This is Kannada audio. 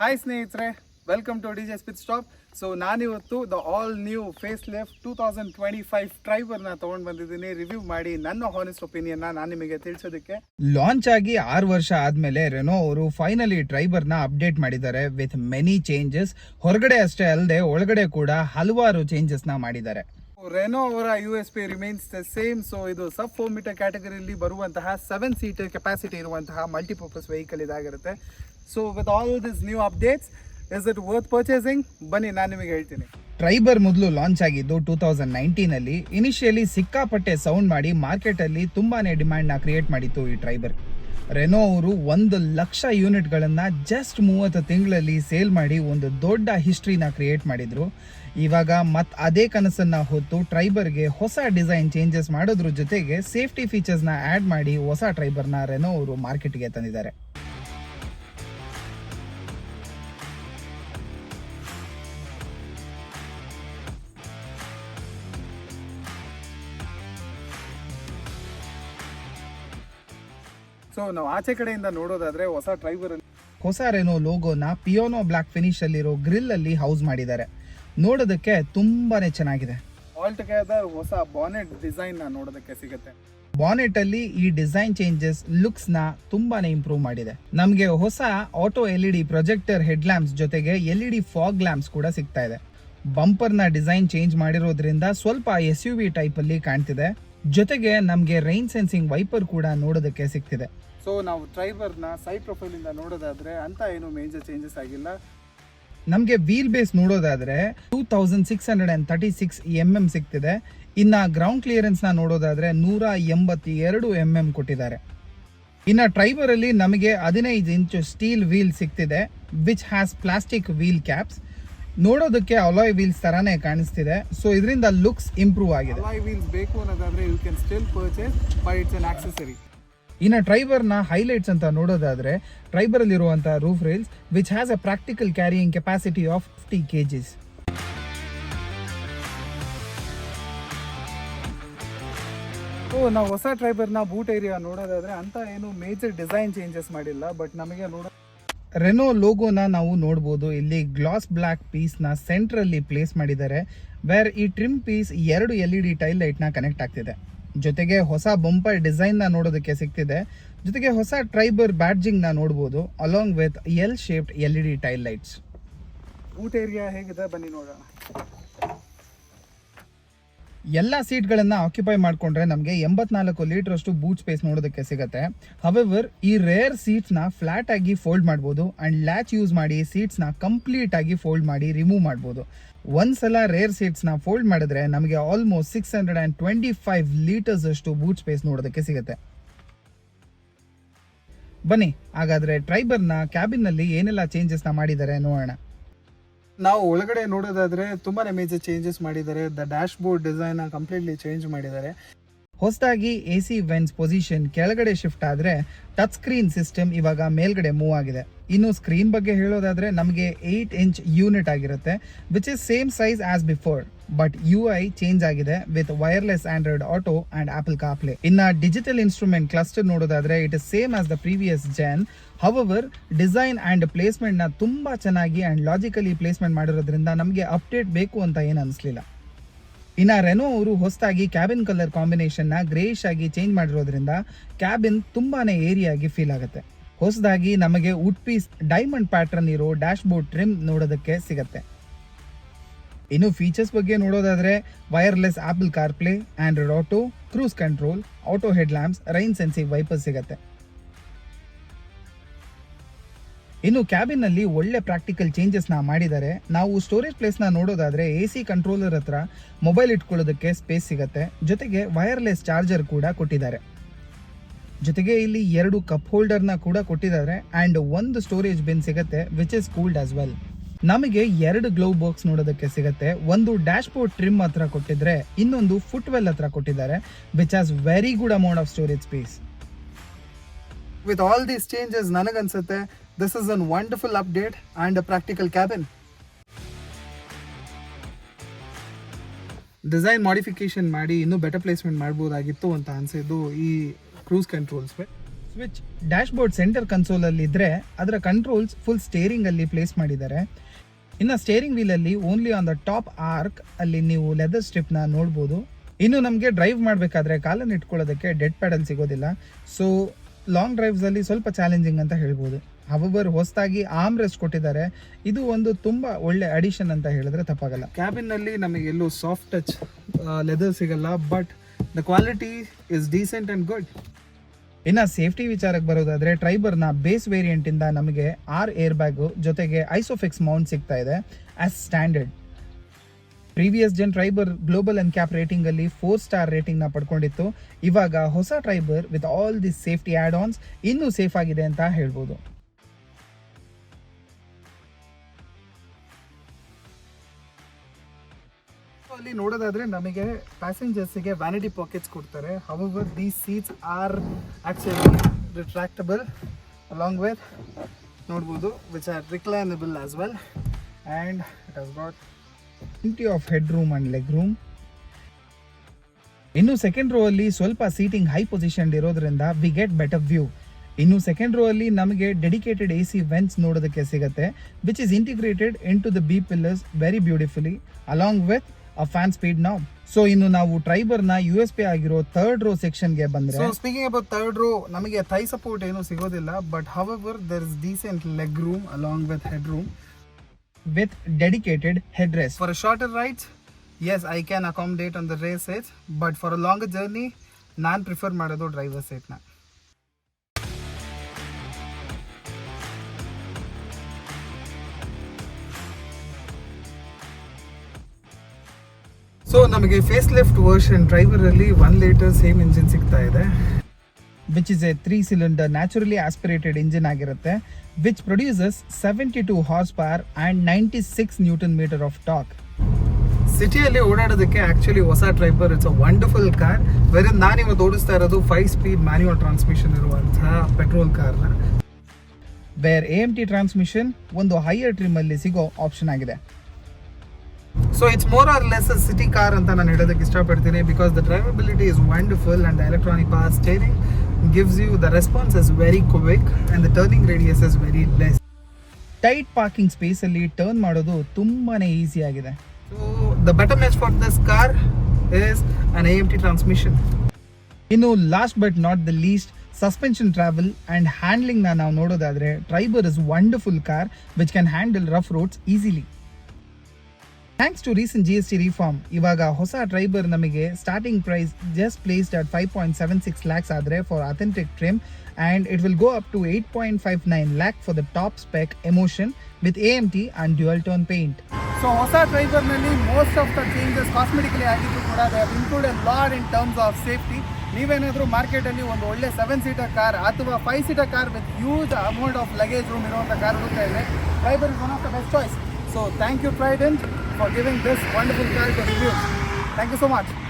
ಹಾಯ್ ಸ್ನೇಹಿತರೆ. ವೆಲ್ಕಮ್ ಟು ಡಿ ಜೆ ಸ್ಪಿತ್ ಸ್ಟಾಪ್ ಸೊ ನಾನಿವತ್ತು the all new facelift two thousand twenty five ಟ್ರೈಬರ್ನ ತೊಗೊಂಡು ಬಂದಿದ್ದೀನಿ. ರಿವ್ಯೂ ಮಾಡಿ ನನ್ನ ಹಾನೆಸ್ಟ್ ಒಪಿನಿಯನ್ ನಾನು ನಿಮಗೆ ತಿಳಿಸೋದಕ್ಕೆ. ಲಾಂಚ್ ಆಗಿ ಆರು ವರ್ಷ ಆದಮೇಲೆ ರೆನೋ ಅವರು ಫೈನಲಿ ಡ್ರೈವರ್ನ ನ ಅಪ್ಡೇಟ್ ಮಾಡಿದ್ದಾರೆ. ವಿತ್ ಮೆನಿ ಚೇಂಜಸ್ ಹೊರಗಡೆ ಅಷ್ಟೇ ಅಲ್ಲದೆ ಒಳಗಡೆ ಕೂಡ ಹಲವಾರು ಚೇಂಜಸ್ನ ನ ಮಾಡಿದ್ದಾರೆ. ರೆನೋ ಅವರ U S P remains the same so ಇದು ಸಬ್ ಫೋರ್ ಮೀಟರ್ ಕ್ಯಾಟಗರಿಯಲ್ಲಿ ಬರುವಂತಹ ಸೆವೆನ್ ಸೀಟರ್ ಕೆಪಾಸಿಟಿ ಇರುವಂತಹ ಮಲ್ಟಿಪರ್ಪಸ್ ವೆಹಿಕಲ್ ಇದಾಗಿರುತ್ತೆ. So with all this new updates is it worth purchasing ಬನ್ನಿ, ನಾನು ನಿಮಗೆ ಹೇಳ್ತೀನಿ. ಟ್ರೈಬರ್ ಮೊದಲು ಲಾಂಚ್ ಆಗಿದ್ದು ಟೂ ತೌಸಂಡ್ ನೈನ್ಟೀನಲ್ಲಿ ಇನಿಷಿಯಲಿ ಸಿಕ್ಕಾಪಟ್ಟೆ ಸೌಂಡ್ ಮಾಡಿ ಮಾರ್ಕೆಟಲ್ಲಿ ತುಂಬಾ ಡಿಮ್ಯಾಂಡ್ನ ಕ್ರಿಯೇಟ್ ಮಾಡಿತ್ತು ಈ ಟ್ರೈಬರ್ ರೆನೋ ಅವರು ಒಂದು ಲಕ್ಷ ಯೂನಿಟ್ಗಳನ್ನು ಜಸ್ಟ್ ಮೂವತ್ತು ತಿಂಗಳಲ್ಲಿ ಸೇಲ್ ಮಾಡಿ ಒಂದು ದೊಡ್ಡ ಹಿಸ್ಟ್ರಿನ ಕ್ರಿಯೇಟ್ ಮಾಡಿದರು. ಇವಾಗ ಮತ್ತು ಅದೇ ಕನಸನ್ನು ಹೊತ್ತು ಟ್ರೈಬರ್ಗೆ ಹೊಸ ಡಿಸೈನ್ ಚೇಂಜಸ್ ಮಾಡೋದ್ರ ಜೊತೆಗೆ ಸೇಫ್ಟಿ ಫೀಚರ್ಸ್ನ ಆ್ಯಡ್ ಮಾಡಿ ಹೊಸ ಟ್ರೈಬರ್ನ ರೆನೋ ಅವರು ಮಾರ್ಕೆಟ್ಗೆ ತಂದಿದ್ದಾರೆ. ಸೊ ನಾವು ಆಚೆ ಕಡೆಯಿಂದ ನೋಡೋದಾದ್ರೆ ಹೊಸ ಡ್ರೈವರ್ ಹೊಸ ರೆನೋ ಲೋಗೋನ ಪಿಯೋನೋ ಬ್ಲಾಕ್ ಫಿನಿಶ್ ಅಲ್ಲಿರೋ ಗ್ರಿಲ್ ಅಲ್ಲಿ ಹೌಸ್ ಮಾಡಿದ್ದಾರೆ. ನೋಡೋದಕ್ಕೆ ತುಂಬಾನೇ ಚೆನ್ನಾಗಿದೆ. ಆಲ್ ಟುಗೆದರ್ ಹೊಸ ಬಾನೆಟ್ ಡಿಸೈನ್ನ ನೋಡೋದಕ್ಕೆ ಸಿಗುತ್ತೆ. ಬಾನೆಟ್ ಅಲ್ಲಿ ಈ ಡಿಸೈನ್ ಚೇಂಜಸ್ ಲುಕ್ಸ್ನ ತುಂಬಾನೇ ಇಂಪ್ರೂವ್ ಮಾಡಿದೆ. ನಮಗೆ ಹೊಸ auto L E D projector head lamps ಜೊತೆಗೆ L E D fog lamps ಕೂಡ ಸಿಗ್ತಾ ಇದೆ. ಬಂಪರ್ನ ಡಿಸೈನ್ ಚೇಂಜ್ ಮಾಡಿರೋದ್ರಿಂದ ಸ್ವಲ್ಪ ಎಸ್ ಯು ವಿ ಟೈಪ್ ಅಲ್ಲಿ ಕಾಣ್ತಿದೆ. ಜೊತೆಗೆ ನಮಗೆ ರೈನ್ ಸೆನ್ಸಿಂಗ್ ವೈಪರ್ ಕೂಡ ನೋಡೋದಕ್ಕೆ ಸಿಗ್ತಿದೆ. ಸೊ ನಾವು ಡ್ರೈವರ್ನ ಸೈಡ್ ಪ್ರೊಫೈಲ್ ಇಂದ ನೋಡೋದಾದ್ರೆ ಅಂತ ಏನು ಮೇಜರ್ ಚೇಂಜಸ್ ಆಗಿಲ್ಲ. ನಮಗೆ ವೀಲ್ ಬೇಸ್ ನೋಡೋದಾದ್ರೆ two thousand six hundred and thirty six M M ಸಿಗ್ತಿದೆ. ಇನ್ನು ಗ್ರೌಂಡ್ ಕ್ಲಿಯರೆನ್ಸ್ ನೋಡೋದಾದರೆ ನೋಡೋದಾದ್ರೆ ನೂರ ಎಂಬತ್ತೆರಡು ಎಂ ಎಂ ಕೊಟ್ಟಿದ್ದಾರೆ. ಇನ್ನು ಡ್ರೈವರ್ ಅಲ್ಲಿ ನಮಗೆ ಹದಿನೈದು ಇಂಚು steel wheel ಸಿಗ್ತಿದೆ which has plastic wheel caps ನೋಡೋದಕ್ಕೆ ಅಲಾಯ್ ವೀಲ್ಸ್ ತರಾನೇ ಕಾಣಿಸ್ತಿದೆ. ಸೊ ಇದರಿಂದ ಲುಕ್ಸ್ ಇಂಪ್ರೂವ್ ಆಗಿದೆ. ಅಲಾಯ್ ವೀಲ್ಸ್ ಬೇಕು ಅನ್ನೋದಾದ್ರೆ you can still purchase but it's an accessory ಇನ್ನು ಟ್ರೈಬರ್ನ ಹೈಲೈಟ್ಸ್ ಅಂತ ನೋಡೋದಾದ್ರೆ ಟ್ರೈಬರಲ್ಲಿರುವಂಥ roof rails which has a practical carrying capacity of fifty KGs ಓ ನಾವು ಹೊಸ ಟ್ರೈಬರ್ನ ಬೂಟ್ ಏರಿಯಾ ನೋಡೋದಾದ್ರೆ ಅಂತ ಏನು ಮೇಜರ್ ಡಿಸೈನ್ ಚೇಂಜಸ್ ಮಾಡಿಲ್ಲ ಬಟ್ ನಮಗೆ ನೋಡೋ ರೆನೋ ಲೋಗೋನ ನಾವು ನೋಡ್ಬೋದು. ಇಲ್ಲಿ ಗ್ಲಾಸ್ ಬ್ಲ್ಯಾಕ್ ಪೀಸ್ನ ಸೆಂಟ್ರಲ್ಲಿ ಪ್ಲೇಸ್ ಮಾಡಿದ್ದಾರೆ. ವೇರ್ ಈ ಟ್ರಿಮ್ ಪೀಸ್ ಎರಡು ಎಲ್ ಇ ಡಿ ಟೈಲ್ ಲೈಟ್ನ ಕನೆಕ್ಟ್ ಆಗ್ತಿದೆ. ಜೊತೆಗೆ ಹೊಸ ಬಂಪರ್ ಡಿಸೈನ್ನ ನೋಡೋದಕ್ಕೆ ಸಿಗ್ತಿದೆ. ಜೊತೆಗೆ ಹೊಸ ಟ್ರೈಬರ್ ಬ್ಯಾಡ್ಜಿಂಗ್ನ ನೋಡಬಹುದು along with L shaped L E D tail lights ಊಟ ಏರಿಯಾ ಹೇಗಿದೆ? ಬನ್ನಿ ನೋಡೋಣ. ಎಲ್ಲ ಸೀಟ್ಗಳನ್ನು ಆಕ್ಯುಪೈ ಮಾಡ್ಕೊಂಡ್ರೆ ನಮಗೆ ಎಂಬತ್ನಾಲ್ಕು ಲೀಟರ್ ಅಷ್ಟು ಬೂಟ್ ಸ್ಪೇಸ್ ನೋಡೋದಕ್ಕೆ ಸಿಗುತ್ತೆ. ಹವೆವರ್ ಈ ರೇರ್ ಸೀಟ್ಸ್ನ ಫ್ಲಾಟ್ ಆಗಿ ಫೋಲ್ಡ್ ಮಾಡ್ಬೋದು ಅಂಡ್ ಲ್ಯಾಚ್ ಯೂಸ್ ಮಾಡಿ ಸೀಟ್ಸ್ನ ಕಂಪ್ಲೀಟ್ ಆಗಿ ಫೋಲ್ಡ್ ಮಾಡಿ ರಿಮೂವ್ ಮಾಡ್ಬೋದು. ಒಂದ್ಸಲ ರೇರ್ ಸೀಟ್ಸ್ನ ಫೋಲ್ಡ್ ಮಾಡಿದ್ರೆ ನಮಗೆ almost six hundred and twenty five litres ಅಷ್ಟು ಬೂಟ್ ಸ್ಪೇಸ್ ನೋಡೋದಕ್ಕೆ ಸಿಗುತ್ತೆ. ಬನ್ನಿ, ಹಾಗಾದ್ರೆ ಟ್ರೈಬರ್ನ ಕ್ಯಾಬಿನ್ನಲ್ಲಿ ಏನೆಲ್ಲ ಚೇಂಜಸ್ನ ಮಾಡಿದ್ದಾರೆ ನೋಡೋಣ. ನಾವು ಒಳಗಡೆ ನೋಡೋದಾದ್ರೆ ತುಂಬಾನೇ ಮೇಜರ್ ಚೇಂಜಸ್ ಮಾಡಿದ್ದಾರೆ. The dashboard design completely change ಮಾಡಿದ್ದಾರೆ. ಹೊಸದಾಗಿ ಎ ಸಿ ವೆನ್ಸ್ ಪೊಸಿಷನ್ ಕೆಳಗಡೆ ಶಿಫ್ಟ್ ಆದರೆ ಟಚ್ ಸ್ಕ್ರೀನ್ ಸಿಸ್ಟಮ್ ಇವಾಗ ಮೇಲ್ಗಡೆ ಮೂವ್ ಆಗಿದೆ. ಇನ್ನು ಸ್ಕ್ರೀನ್ ಬಗ್ಗೆ ಹೇಳೋದಾದ್ರೆ ನಮಗೆ ಏಯ್ಟ್ ಇಂಚ್ ಯೂನಿಟ್ ಆಗಿರುತ್ತೆ which is same size as before but U I change ಆಗಿದೆ with wireless Android auto and Apple CarPlay ಇನ್ನ ಡಿಜಿಟಲ್ ಇನ್ಸ್ಟ್ರೂಮೆಂಟ್ ಕ್ಲಸ್ಟರ್ ನೋಡೋದಾದ್ರೆ it is same as the previous gen however design and ಪ್ಲೇಸ್ಮೆಂಟ್ನ ತುಂಬಾ ಚೆನ್ನಾಗಿ ಅಂಡ್ ಲಾಜಿಕಲಿ ಪ್ಲೇಸ್ಮೆಂಟ್ ಮಾಡಿರೋದ್ರಿಂದ ನಮಗೆ ಅಪ್ಡೇಟ್ ಬೇಕು ಅಂತ ಏನು ಅನಿಸ್ಲಿಲ್ಲ. ಇನ್ನ ರೆನೋ ಅವರು ಹೊಸದಾಗಿ ಕ್ಯಾಬಿನ್ ಕಲರ್ ಕಾಂಬಿನೇಷನ್ನ ಗ್ರೇಷ್ ಆಗಿ ಚೇಂಜ್ ಮಾಡಿರೋದ್ರಿಂದ ಕ್ಯಾಬಿನ್ ತುಂಬಾನೇ ಏರಿಯಾಗಿ ಫೀಲ್ ಆಗುತ್ತೆ. ಹೊಸದಾಗಿ ನಮಗೆ ವುಡ್ ಪೀಸ್ ಡೈಮಂಡ್ ಪ್ಯಾಟರ್ನ್ ಇರೋ ಡ್ಯಾಶ್ ಬೋರ್ಡ್ ಟ್ರಿಮ್ ನೋಡೋದಕ್ಕೆ ಸಿಗತ್ತೆ. ಇನ್ನು ಫೀಚರ್ಸ್ ಬಗ್ಗೆ ನೋಡೋದಾದ್ರೆ wireless Apple CarPlay Android auto cruise control auto head lamps rain sensing wiper ಸಿಗತ್ತೆ. ಇನ್ನು ಕ್ಯಾಬಿನ್ನಲ್ಲಿ ಒಳ್ಳೆ ಪ್ರಾಕ್ಟಿಕಲ್ ಚೇಂಜಸ್ನ ಮಾಡಿದ್ದಾರೆ ನಾವು ಸ್ಟೋರೇಜ್ ಪ್ಲೇಸ್ ನೋಡೋದಾದರೆ ನೋಡೋದಾದ್ರೆ ಎ ಸಿ ಕಂಟ್ರೋಲರ್ ಹತ್ರ ಮೊಬೈಲ್ ಇಟ್ಕೊಳ್ಳೋದಕ್ಕೆ ಸ್ಪೇಸ್ ಸಿಗತ್ತೆ. ಜೊತೆಗೆ ವೈರ್ಲೆಸ್ ಚಾರ್ಜರ್ ಕೂಡ ಕೊಟ್ಟಿದ್ದಾರೆ. ಜೊತೆಗೆ ಇಲ್ಲಿ ಎರಡು ಕಪ್ ಹೋಲ್ಡರ್ನ ಕೂಡ ಕೊಟ್ಟಿದ್ದಾರೆ ಅಂಡ್ ಒಂದು ಸ್ಟೋರೇಜ್ ಬಿನ್ ಸಿಗುತ್ತೆ which is cooled as well ನಮಗೆ ಎರಡು ಗ್ಲೋವ್ ಬಾಕ್ಸ್ ನೋಡೋದಕ್ಕೆ ಸಿಗುತ್ತೆ, ಒಂದು ಡ್ಯಾಶ್ ಬೋರ್ಡ್ ಟ್ರಿಮ್ ಹತ್ರ ಕೊಟ್ಟಿದ್ರೆ, ಇನ್ನೊಂದು ಫುಟ್ ವೆಲ್ ಹತ್ರ ಕೊಟ್ಟಿದ್ದಾರೆ which as very good amount of storage space with all these changes ನನಗನ್ಸುತ್ತೆ this is an wonderful update and practical cabin design modification ಮಾಡಿ ಇನ್ನೂ ಬೆಟರ್ ಪ್ಲೇಸ್ಮೆಂಟ್ ಮಾಡ್ಬೋದಾಗಿತ್ತು ಅಂತ ಅನಿಸಿದ್ದು ಈ cruise controls switch dashboard centre console ಅಲ್ಲಿ ಇದ್ರೆ ಅದರ ಕಂಟ್ರೋಲ್ಸ್ ಫುಲ್ ಸ್ಟೇರಿಂಗ್ ಅಲ್ಲಿ ಪ್ಲೇಸ್ ಮಾಡಿದ್ದಾರೆ. ಇನ್ನು ಸ್ಟೇರಿಂಗ್ ಅಲ್ಲಿ only on the top arc ಅಲ್ಲಿ ನೀವು ಲೆದರ್ ಸ್ಟ್ರಿಪ್ನ ನೋಡ್ಬೋದು. ಇನ್ನು ನಮಗೆ ಡ್ರೈವ್ ಮಾಡಬೇಕಾದ್ರೆ ಕಾಲನ್ನು ಇಟ್ಕೊಳ್ಳೋದಕ್ಕೆ ಡೆಡ್ ಪ್ಯಾಡಲ್ ಸಿಗೋದಿಲ್ಲ. ಸೊ ಲಾಂಗ್ ಡ್ರೈವ್ಸ್ ಅಲ್ಲಿ ಸ್ವಲ್ಪ ಚಾಲೆಂಜಿಂಗ್ ಅಂತ ಹೇಳ್ಬೋದು. ಹವರ್ ಹೊಸದಾಗಿ ಆರ್ಮ್ ರೆಸ್ಟ್ ಕೊಟ್ಟಿದ್ದಾರೆ. ಇದು ಒಂದು ತುಂಬಾ ಒಳ್ಳೆ ಅಡಿಷನ್ ಅಂತ ಹೇಳಿದ್ರೆ ತಪ್ಪಾಗಲ್ಲ. ಕ್ಯಾಬಿನ್ನಲ್ಲಿ ನಮಗೆ ಎಲ್ಲೂ ಸಾಫ್ಟ್ ಟಚ್ ಲೆದರ್ ಸಿಗಲ್ಲ but the quality is decent and good ಇನ್ನು ಸೇಫ್ಟಿ ವಿಚಾರಕ್ಕೆ ಬರೋದಾದರೆ ಟ್ರೈಬರ್ನ ಬೇಸ್ ವೇರಿಯಂಟಿಂದ ನಮಗೆ ಆರ್ ಏರ್ ಬ್ಯಾಗು ಜೊತೆಗೆ ಐಸೋಫಿಕ್ಸ್ ಮೌಂಟ್ ಸಿಗ್ತಾ ಇದೆ as standard previous gen Triber global NCAP ರೇಟಿಂಗಲ್ಲಿ four star ರೇಟಿಂಗ್ನ ಪಡ್ಕೊಂಡಿತ್ತು. ಇವಾಗ ಹೊಸ Triber with all this safety add ons ಇನ್ನೂ ಸೇಫ್ ಆಗಿದೆ ಅಂತ ಹೇಳ್ಬೋದು. ಅಲ್ಲಿ ನೋಡೋದಾದ್ರೆ ನಮಗೆ ಪ್ಯಾಸೆಂಜರ್ಸಿಗೆ ವ್ಯಾನಿಟಿ ಪಾಕೆಟ್ಸ್ ಕೊಡ್ತಾರೆ. However these seats are actually retractable along with ನೋಡ್ಬೋದು which are reclinable as well and it has got plenty of head room and leg room ಇನ್ನು ಸೆಕೆಂಡ್ ರೋ ಅಲ್ಲಿ ಸ್ವಲ್ಪ ಸೀಟಿಂಗ್ ಹೈ ಪೊಸಿಷನ್ ಇರೋದ್ರಿಂದ ವಿ ಗೆಟ್ ಬೆಟರ್ ವ್ಯೂ ಇನ್ನು ಸೆಕೆಂಡ್ ರೋ ಅಲ್ಲಿ ನಮಗೆ ಡೆಡಿಕೇಟೆಡ್ ಎ ಸಿ ವೆನ್ಸ್ ನೋಡೋದಕ್ಕೆ ಸಿಗುತ್ತೆ which is integrated into the B pillars very beautifully along with a fan ಸ್ಪೀಡ್ನ so ಇನ್ನು ನಾವು ಟ್ರೈಬರ್ನ ಯು ಎಸ್ ಪಿ ಆಗಿರೋ ಥರ್ಡ್ ರೋ ಸೆಕ್ಷನ್ಗೆ ಬಂದ್ರೆ ಸ್ಪೀಕಿಂಗ್ ಅಬೌಟ್ ಥರ್ಡ್ ರೋ ನಮಗೆ ಥೈ ಸಪೋರ್ಟ್ ಏನು ಸಿಗೋದಿಲ್ಲ but however there is decent leg room along with head room with dedicated head rests for shorter shorter as I can accommodate on the rests race but for a long journey ನಾನು ಪ್ರಿಫರ್ ಮಾಡೋದು ಡ್ರೈವರ್ ಸೀಟ್ನ ಸೊ ನಮಗೆ ಫೇಸ್ ಲಿಫ್ಟ್ ವರ್ಷನ್ ಡ್ರೈವರಲ್ಲಿ ಒನ್ ಲೀಟರ್ ಸೇಮ್ ಇಂಜಿನ್ ಸಿಗ್ತಾ ಇದೆ. Which is a three cylinder naturally aspirated engine ಆಗಿರುತ್ತೆ which produces seventy two horse power and ninety six newton metre of torque ಸಿಟಿಯಲ್ಲಿ ಓಡಾಡೋದಕ್ಕೆ ಆಕ್ಚುಲಿ ಹೊಸ Triber it's a wonderful car ಬೇರೆ ನಾನು ಇವತ್ತು ಓಡಿಸ್ತಾ ಇರೋದು ಫೈವ್ ಸ್ಪೀಡ್ ಮ್ಯಾನ್ಯುವಲ್ ಟ್ರಾನ್ಸ್ಮಿಷನ್ ಇರುವಂತಹ ಪೆಟ್ರೋಲ್ ಕಾರ್ನ ಬೇರ್ ಎ ಎಂ ಟಿ ಟ್ರಾನ್ಸ್ಮಿಷನ್ ಒಂದು ಹೈಯರ್ ಟ್ರಿಮ್ ಅಲ್ಲಿ ಸಿಗೋ ಆಪ್ಷನ್ ಆಗಿದೆ. So it's more or less city car ಅಂತ ನಾನು ಹೇಳೋದಕ್ಕೆ ಇಷ್ಟಪಡ್ತೀನಿ because the drivability is wonderful and electronic power steering gives you the response is very quick and the turning radius is very less tight parking ಸ್ಪೇಸಲ್ಲಿ turn ಮಾಡೋದು ತುಂಬಾ ಈಸಿ ಆಗಿದೆ. So the better match for this car is an A M T transmission ಇನ್ನು last but not the least suspension travel and ಹ್ಯಾಂಡ್ಲಿಂಗ್ನ ನಾವು ನೋಡೋದಾದರೆ Triber is wonderful car which can handle rough roads easily thanks to recent G S T reform ಇವಾಗ ಹೊಸ ಟ್ರೈಬರ್ ನಮಗೆ starting price just placed at five point seven six lakhs ಆದರೆ for authentic trim and it will go up to eight point five nine lakh for the top spec Emotion with A M T and dual tone paint so ಹೊಸ ಡ್ರೈವರ್ನಲ್ಲಿ most of the changes cosmetically ಆಗಿದ್ದು ಕೂಡ they have included lot in terms of safety ನೀವೇನಾದರೂ ಮಾರ್ಕೆಟಲ್ಲಿ ಒಂದು ಒಳ್ಳೆ ಸೆವೆನ್ ಸೀಟರ್ ಕಾರ್ ಅಥವಾ five seater car with huge amount of luggage room ಇರುವಂಥ ಕಾರ್ ಹುಡುಕ್ತಾ ಇದೆ Triber is one of the best choice so thank you Trident for giving this wonderful character review. Thank you so much.